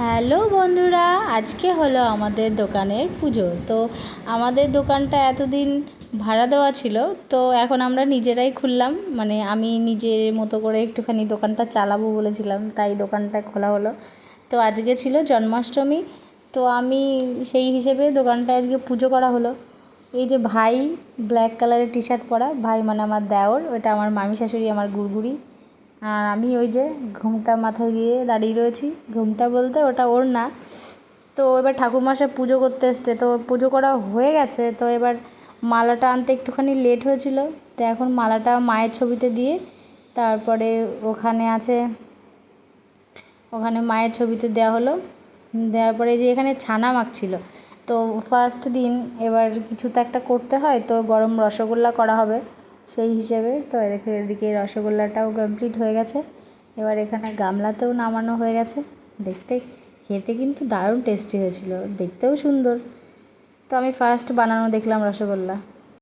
Hello বন্ধুরা, আজকে হলো আমাদের দোকানের পুজো। তো আমাদের দোকানটা এতদিন ভাড়া দেওয়া ছিল, তো এখন আমরা নিজেরাই খুললাম। মানে আমি নিজের মতো করে একটুখানি দোকানটা চালাবো বলেছিলাম, তাই দোকানটা খোলা হলো। তো আজকে ছিল জন্মাষ্টমী, তো আমি সেই হিসেবে দোকানটা আজকে পুজো করা হলো। এই যে ভাই, ব্ল্যাক কালারের টি শার্ট পরা, ভাই মানে আমার দেওর ওটা আমার মামি শাশুড়ি, আমার গুড়গুড়ি। আর আমি ওই যে ঘুমটা মাথায় দিয়ে দাঁড়িয়ে রয়েছি। ঘুমটা বলতে ওটা ওর না। তো এবার ঠাকুরমশাই পুজো করতে এসছে। তো পুজো করা হয়ে গেছে। তো এবার মালাটা আনতে একটুখানি লেট হয়েছিল। তো এখন মালাটা মায়ের ছবিতে দিয়ে তারপরে ওখানে আছে, ওখানে মায়ের ছবিতে দেওয়া হলো। দেওয়ার পরে যে এখানে ছানা মাখছিল। তো ফার্স্ট দিন এবার কিছু তো একটা করতে হয়। তো গরম রসগোল্লা করা হবে। সেই হিসেবে। তো দেখে এদিকে রসগোল্লাটাও কমপ্লিট হয়ে গেছে। এবার এখানে গামলাতেও নামানো হয়ে গেছে। দেখতে খেতে কিন্তু দারুণ টেস্টি হয়েছিল। দেখতেও সুন্দর। তো আমি ফার্স্ট বানানো দেখলাম রসগোল্লা।